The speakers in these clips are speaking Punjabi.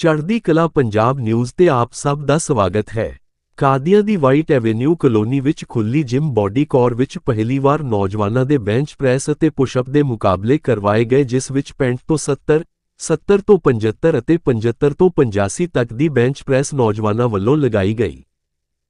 ਚੜ੍ਹਦੀ ਕਲਾ ਪੰਜਾਬ ਨਿਊਜ਼ ਤੇ ਆਪ ਸਭ ਦਾ ਸਵਾਗਤ ਹੈ। ਕਾਦੀਆਂ ਦੀ ਵਾਈਟ ਐਵੇਨਿਊ ਕਲੋਨੀ ਵਿੱਚ ਖੁੱਲੀ ਜਿਮ ਬਾਡੀ ਕੋਰ ਵਿੱਚ ਪਹਿਲੀ ਵਾਰ ਨੌਜਵਾਨਾਂ ਦੇ ਬੈਂਚ ਪ੍ਰੈਸ ਅਤੇ ਪੁਸ਼ਅਪ ਦੇ ਮੁਕਾਬਲੇ ਕਰਵਾਏ ਗਏ, ਜਿਸ ਵਿੱਚ 65 ਤੋਂ 70 70 ਤੋਂ 75 ਅਤੇ 75 ਤੋਂ 85 ਤੱਕ ਦੀ ਬੈਂਚ ਪ੍ਰੈਸ ਨੌਜਵਾਨਾਂ ਵੱਲੋਂ ਲਗਾਈ ਗਈ।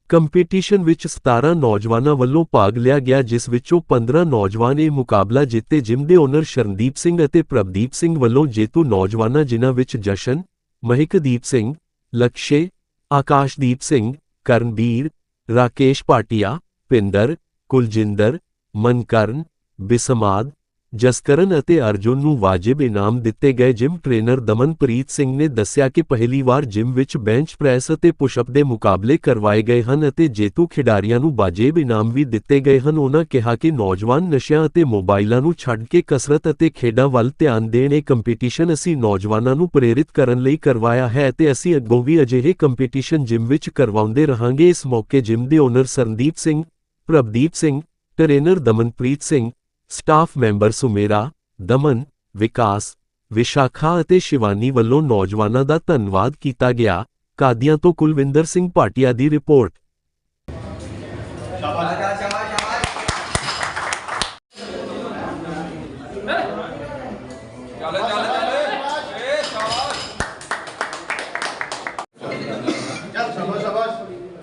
ਕੰਪੀਟੀਸ਼ਨ ਵਿੱਚ 17 ਨੌਜਵਾਨਾਂ ਵੱਲੋਂ ਭਾਗ ਲਿਆ ਗਿਆ, ਜਿਸ ਵਿੱਚੋਂ 15 ਨੌਜਵਾਨ ਇਹ ਮੁਕਾਬਲਾ ਜਿੱਤੇ। ਜਿਮ ਦੇ ਓਨਰ ਸ਼ਰਨਦੀਪ ਸਿੰਘ ਅਤੇ ਪ੍ਰਭਦੀਪ ਸਿੰਘ ਵੱਲੋਂ ਜੇਤੂ ਨੌਜਵਾਨਾਂ, ਜਿਨ੍ਹਾਂ ਵਿੱਚ ਜਸ਼ਨ ਮਹਿਕਦੀਪ ਸਿੰਘ ਲਕਸ਼ੇ ਆਕਾਸ਼ਦੀਪ ਸਿੰਘ ਕਰਨਬੀਰ ਰਾਕੇਸ਼ ਪਾਟਿਆ ਪਿੰਦਰ ਕੁਲਜਿੰਦਰ ਮਨਕਰਨ ਬਿਸਮਾਦ ਜਸਕਰਨ ਅਤੇ ਅਰਜੁਨ ਨੂੰ ਵਾਜਿਬ ਇਨਾਮ ਦਿੱਤੇ ਗਏ ਜਿਮ ਟ੍ਰੇਨਰ ਦਮਨਪ੍ਰੀਤ ਸਿੰਘ ਨੇ ਦੱਸਿਆ ਕਿ ਪਹਿਲੀ ਵਾਰ ਜਿਮ ਵਿੱਚ ਬੈਂਚ ਪ੍ਰੈਸ ਅਤੇ ਪੁਸ਼ਅਪ ਦੇ ਮੁਕਾਬਲੇ ਕਰਵਾਏ ਗਏ ਹਨ ਅਤੇ ਜੇਤੂ ਖਿਡਾਰੀਆਂ ਨੂੰ ਵਾਜਿਬ ਇਨਾਮ ਵੀ ਦਿੱਤੇ ਗਏ ਹਨ। ਉਹਨਾਂ ਕਿਹਾ ਕਿ ਨੌਜਵਾਨ ਨਸ਼ਿਆਂ ਅਤੇ ਮੋਬਾਈਲਾਂ ਨੂੰ ਛੱਡ ਕੇ ਕਸਰਤ ਅਤੇ ਖੇਡਾਂ ਵੱਲ ਧਿਆਨ ਦੇਣ ਇਹ ਕੰਪੀਟੀਸ਼ਨ ਅਸੀਂ ਨੌਜਵਾਨਾਂ ਨੂੰ ਪ੍ਰੇਰਿਤ ਕਰਨ ਲਈ ਕਰਵਾਇਆ ਹੈ ਅਤੇ ਅਸੀਂ ਅੱਗੋਂ ਵੀ ਅਜਿਹੇ ਕੰਪੀਟੀਸ਼ਨ ਜਿਮ ਵਿੱਚ ਕਰਵਾਉਂਦੇ ਰਹਾਂਗੇ। ਇਸ ਮੌਕੇ ਜਿਮ ਦੇ owner Sarandeep Singh, Prabhdeep Singh, trainer Damanpreet Singh staff member Sumera Daman Vikas Vishakha ਅਤੇ ਸ਼ਿਵਾਨੀ ਵੱਲੋਂ ਨੌਜਵਾਨਾਂ ਦਾ ਧੰਨਵਾਦ ਕੀਤਾ ਗਿਆ। ਕਾਦੀਆਂ ਤੋਂ ਕੁਲਵਿੰਦਰ ਸਿੰਘ ਭਾਟੀਆ ਦੀ ਰਿਪੋਰਟ।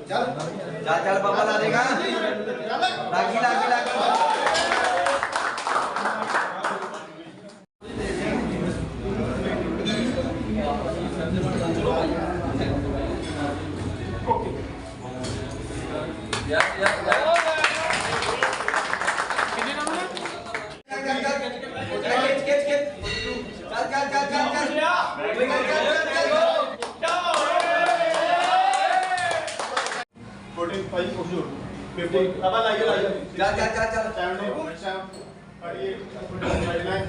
ਚੱਲ ਚੱਲ ਬਾਬਾ ਲਾ ਦੇਗਾ। ਲਾਗੀ ਲਾਗੀ ਲਾਗੀ। ਚੱਲ ਚੱਲ ਚੱਲ ਚੱਲ ਚੱਲ ਚੱਲ ਚੱਲ ਚੱਲ 45 ਕੁਝ ਹੋਰ 50 ਅਬਾ ਲਾਈਏ ਲਾਈਏ ਚੱਲ ਚੱਲ ਚੱਲ ਚੱਲ 70 48 49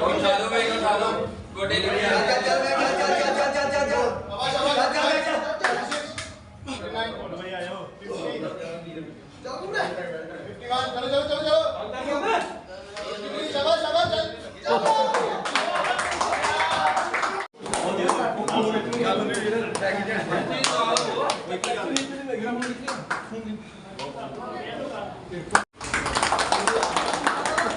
ਉਠਾ ਲਓ ਬਈ ਉਠਾ ਲਓ ਗੋਡੇ ਲਿਖਿਆ ਚੱਲ ਚੱਲ ਚੱਲ ਚੱਲ ਚੱਲ ਚੱਲ ਚੱਲ ਚੱਲ ਚੱਲ ਆਵਾਜ਼ ਚੱਲ ਚੱਲ ਆਵਾਜ਼ ਚੱਲ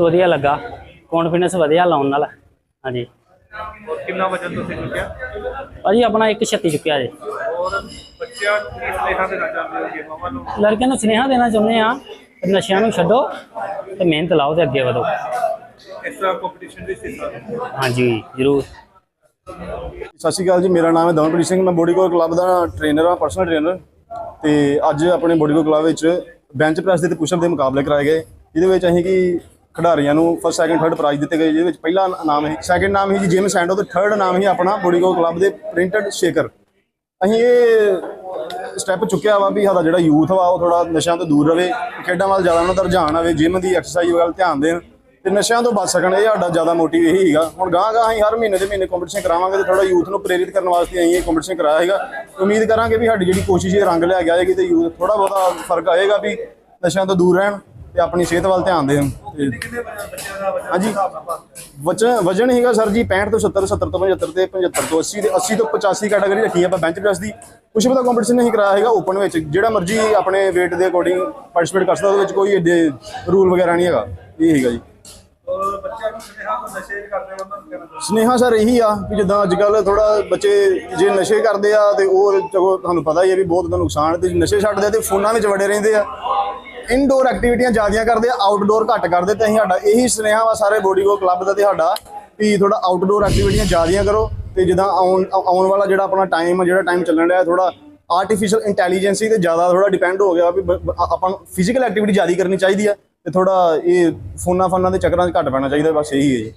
ਵਧੀਆ ਲੱਗਾ। ਕੌਨਫੀਡੈਂਸ ਵਧੀਆ ਲਾਉਣ ਨਾਲ। ਹਾਂਜੀ। ਕਿੰਨਾ ਵਜਨ ਤੁਸੀਂ ਚੁੱਕਿਆ? ਭਾਜੀ ਆਪਣਾ ਇੱਕ 36 ਚੁੱਕਿਆ ਜੇ। ਔਰ ਬੱਚਿਆਂ ਨੂੰ ਕੀ ਸੁਨੇਹਾ ਦੇਣਾ ਚਾਹੁੰਦੇ ਹੋ ਗੇਮਾਂ ਨੂੰ? ਲੜਕਿਆਂ ਨੂੰ ਸੁਨੇਹਾ ਦੇਣਾ ਚਾਹੁੰਦੇ ਆ ਕਿ ਨਸ਼ਿਆਂ ਨੂੰ ਛੱਡੋ ਤੇ ਮਿਹਨਤ ਲਾਓ ਤੇ ਅੱਗੇ ਵਧੋ। ਇਸ ਤਰ੍ਹਾਂ ਕੰਪੀਟੀਸ਼ਨ ਵਿੱਚ ਹਿੱਸਾ ਲਓ ਹਾਂਜੀ ਜ਼ਰੂਰ। ਸਤਿ ਸ਼੍ਰੀ ਅਕਾਲ ਜੀ ਮੇਰਾ ਨਾਮ ਹੈ ਦਮਨਪ੍ਰੀਤ ਸਿੰਘ ਮੈਂ ਬੋਡੀਕੋਰ ਕਲੱਬ ਦਾ ਟ੍ਰੇਨਰ ਹਾਂ ਪਰਸਨਲ ਟ੍ਰੇਨਰ ਤੇ ਅੱਜ ਆਪਣੇ ਬੋਡੀਕੋਰ ਕਲੱਬ ਵਿੱਚ ਬੈਂਚ ਪ੍ਰੈਸ ਦੇ ਤੇ ਪੁਸ਼ਅਪ ਦੇ ਮੁਕਾਬਲੇ ਕਰਾਏ ਗਏ। ਜਿਹਦੇ ਵਿੱਚ ਅਸੀਂ ਕਿ ਖਿਡਾਰੀਆਂ ਨੂੰ ਫਸਟ ਸੈਕੰਡ ਥਰਡ ਪ੍ਰਾਈਜ਼ ਦਿੱਤੇ ਗਏ, ਜਿਹਦੇ ਵਿੱਚ ਪਹਿਲਾ ਨਾਮ ਹੈ ਸੈਕੰਡ ਨਾਮ ਹੈ ਜੀ ਜਿਮ ਸੈਂਡੋ ਤੇ ਥਰਡ ਨਾਮ ਹੀ ਆਪਣਾ ਬੋਡੀਗੋ ਕਲੱਬ ਦੇ ਪ੍ਰਿੰਟਡ ਸ਼ੇਕਰ ਅਸੀਂ ਇਹ ਸਟੈਪ ਚੁੱਕਿਆ ਵਾ ਵੀ ਸਾਡਾ ਜਿਹੜਾ ਯੂਥ ਵਾ, ਉਹ ਥੋੜਾ ਨਸ਼ਿਆਂ ਤੋਂ ਦੂਰ ਰਵੇ, ਖੇਡਾਂ ਵੱਲ ਜ਼ਿਆਦਾ ਉਹਨਾਂ ਦਾ ਰੁਝਾਨ ਆਵੇ ਜਿਮ ਦੀ ਐਕਸਰਸਾਈਜ਼ ਵੱਲ ਧਿਆਨ ਦੇਣ, ਤੇ ਨਸ਼ਿਆਂ ਤੋਂ ਬਚ ਸਕਣ, ਇਹ ਸਾਡਾ ਜ਼ਿਆਦਾ ਮੋਟਿਵ ਇਹੀ ਹੈਗਾ ਹੁਣ ਗਾਂ ਗਾਂ ਅਸੀਂ ਹਰ ਮਹੀਨੇ ਦੇ ਮਹੀਨੇ ਕੰਪੀਟੀਸ਼ਨ ਕਰਾਵਾਂਗੇ ਤੇ ਥੋੜਾ ਯੂਥ ਨੂੰ ਪ੍ਰੇਰਿਤ ਕਰਨ ਵਾਸਤੇ ਅਸੀਂ ਇਹ ਕੰਪੀਟੀਸ਼ਨ ਕਰਾਇਆ ਹੈਗਾ ਉਮੀਦ ਕਰਾਂਗੇ ਵੀ ਸਾਡੀ ਜਿਹੜੀ ਕੋਸ਼ਿਸ਼ ਇਹ ਰੰਗ ਲਿਆ ਜਾਏਗੀ ਤੇ ਯੂਥ ਥੋੜਾ ਬਹੁਤਾ ਫ਼ਰਕ ਆਏਗਾ ਵੀ ਨਸ਼ਿਆਂ ਤੋਂ ਦੂਰ ਰਹਿਣ। ਤੇ ਆਪਣੀ ਸਿਹਤ ਵੱਲ ਧਿਆਨ ਦੇਣ ਤੇ ਹਾਂਜੀ। ਵਜਨ ਵਜਨ ਹੈਗਾ ਸਰ ਜੀ 65 ਤੋਂ 70 70 ਤੋਂ 75 ਤੇ 75 ਤੋਂ 80 ਤੇ 80 ਤੋਂ 85 ਕੈਟਾਗਰੀ ਰੱਖੀ ਆਪਾਂ ਬੈਂਚ ਪ੍ਰੈਸ ਦੀ। ਕੁਛ ਵੀ ਦਾ ਕੰਪੀਟੀਸ਼ਨ ਨਹੀਂ ਕਰਾਇਆ ਹੈਗਾ ਓਪਨ ਵਿੱਚ। ਜਿਹੜਾ ਮਰਜ਼ੀ ਆਪਣੇ weight ਦੇ ਅਕੋਰਡਿੰਗ ਪਾਰਟਿਸਿਪੇਟ ਕਰ ਸਕਦਾ, ਉਹਦੇ ਵਿੱਚ ਕੋਈ ਏਡੇ ਰੂਲ ਵਗੈਰਾ ਨਹੀਂ ਹੈਗਾ। ਇਹ ਹੈਗਾ ਜੀ। ਨੂੰ ਸੁਨੇਹਾ ਨਸ਼ੇ ਕਰਦੇ ਉਹਨਾਂ ਨੂੰ ਕਹਿਣਾ ਸਰ ਇਹੀ ਆ ਕਿ ਜਿੱਦਾਂ ਅੱਜ ਕੱਲ ਥੋੜਾ ਬੱਚੇ ਜੇ ਨਸ਼ੇ ਕਰਦੇ ਆ ਤੇ ਉਹ ਚਲੋ ਤੁਹਾਨੂੰ ਪਤਾ ਹੀ ਹੈ ਵੀ ਬਹੁਤ ਉਹਦਾ ਨੁਕਸਾਨ ਹੈ। ਤੇ ਨਸ਼ੇ ਛੱਡਦੇ ਆ ਤੇ ਫੋਨਾਂ ਵਿੱਚ ਵੜੇ ਰਹਿੰਦੇ ਆ। ਇਨਡੋਰ ਐਕਟੀਵਿਟੀਆਂ ਜ਼ਿਆਦੀਆਂ ਕਰਦੇ ਆ ਆਊਟਡੋਰ ਘੱਟ ਕਰਦੇ, ਤੇ ਅਸੀਂ ਸਾਡਾ ਇਹੀ ਸੁਨੇਹਾ ਵਾ ਸਾਰੇ ਬੋਡੀਗੋ ਕਲੱਬ ਦਾ ਤੇ ਸਾਡਾ ਵੀ ਥੋੜਾ ਆਊਟਡੋਰ ਐਕਟੀਵਿਟੀਆਂ ਜ਼ਿਆਦੀਆਂ ਕਰੋ ਤੇ ਜਿੱਦਾਂ ਆਉਣ ਆਉਣ ਵਾਲਾ ਜਿਹੜਾ ਆਪਣਾ ਟਾਈਮ ਜਿਹੜਾ ਟਾਈਮ ਚੱਲਣ ਰਿਹਾ ਥੋੜਾ ਆਰਟੀਫੀਸ਼ੀਅਲ ਇੰਟੈਲੀਜੈਂਸੀ ਤੇ ਜ਼ਿਆਦਾ ਥੋੜਾ ਡਿਪੈਂਡ ਹੋ ਗਿਆ ਵੀ ਆਪਾਂ ਨੂੰ ਫਿਜ਼ੀਕਲ ਐਕਟੀਵਿਟੀ ਜ਼ਿਆਦਾ ਕਰਨੀ ਚਾਹੀਦੀ ਆ ਤੇ ਥੋੜਾ ਇਹ ਫੋਨਾਂ ਫਾਨਾਂ ਦੇ ਚੱਕਰਾਂ 'ਚ ਘੱਟ ਪੈਣਾ ਚਾਹੀਦਾ, ਬਸ ਇਹੀ ਹੈ ਜੀ।